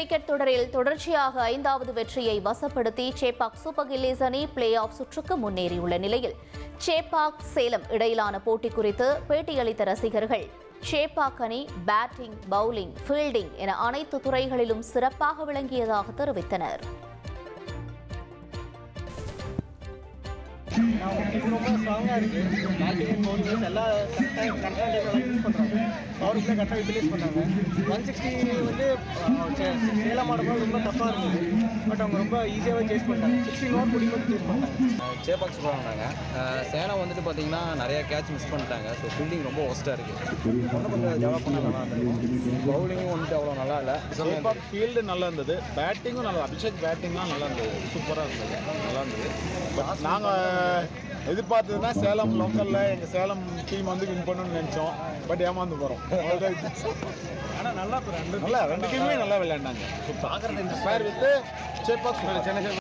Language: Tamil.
கிரிக்கெட் தொடரில் தொடர்ச்சியாக ஐந்தாவது வெற்றியை வசப்படுத்தி சேப்பாக் சூப்பர் கில்லிஸ் அணி பிளே ஆஃப் சுற்றுக்கு முன்னேறியுள்ள நிலையில் சேப்பாக் சேலம் இடையிலான போட்டி குறித்து பேட்டியளித்த ரசிகர்கள் சேப்பாக் அணி பேட்டிங் பவுலிங் ஃபீல்டிங் என அனைத்து துறைகளிலும் சிறப்பாக விளங்கியதாக தெரிவித்தனர். இது ரொம்ப ஸ்ட்ராங்காக இருக்குது பேட்டிங் அண்ட் பவுலிங் எல்லா கரெக்டாக கரெக்டான டைமில் யூஸ் பண்ணுறாங்க பவர் பிளே கரெக்டாக யூட்டிலைஸ் பண்ணாங்க ஒன் சிக்ஸ்டி வந்து சேலம் ஆடும்போது ரொம்ப டஃப்பாக இருந்தது. பட் அவங்க ரொம்ப ஈஸியாகவே சேஸ் பண்ணிட்டாங்க. சிக்ஸ்டி ஓவர் முடிக்கும் சேஸ் பண்ணிட்டாங்க. சேப்பாக் சூப்பராக வந்தாங்க சேலம் வந்துட்டு பார்த்தீங்கன்னா நிறைய கேட்ச் மிஸ் பண்ணிட்டாங்க. ஸோ ஃபீல்டிங் ரொம்ப ஒஸ்ட்டாக இருக்குது இன்னும் கொஞ்சம் டெவலப் பண்ண நல்லா இருந்திருக்கும். பவுலிங்கும் வந்துட்டு அவ்வளோ நல்லா இல்லை. சேப்பாக் ஃபீல்டு நல்லா இருந்தது. பேட்டிங்கும் நல்லா அபிஷேக் பேட்டிங்லாம் நல்லா இருந்தது. சூப்பராக இருந்தது. நல்லா இருந்தது. நாங்கள் எதிர்பார்த்ததுன்னா சேலம் லோக்கலில் எங்கள் சேலம் டீம் வந்து வின் பண்ணணும்னு நினச்சோம். பட் ஏமாந்து போகிறோம் ஆனால் நல்லா ரெண்டு நல்லா ரெண்டு டீமுமே நல்லா விளையாண்டாங்க. பேர் வித்து சேப்பாக் சென்னை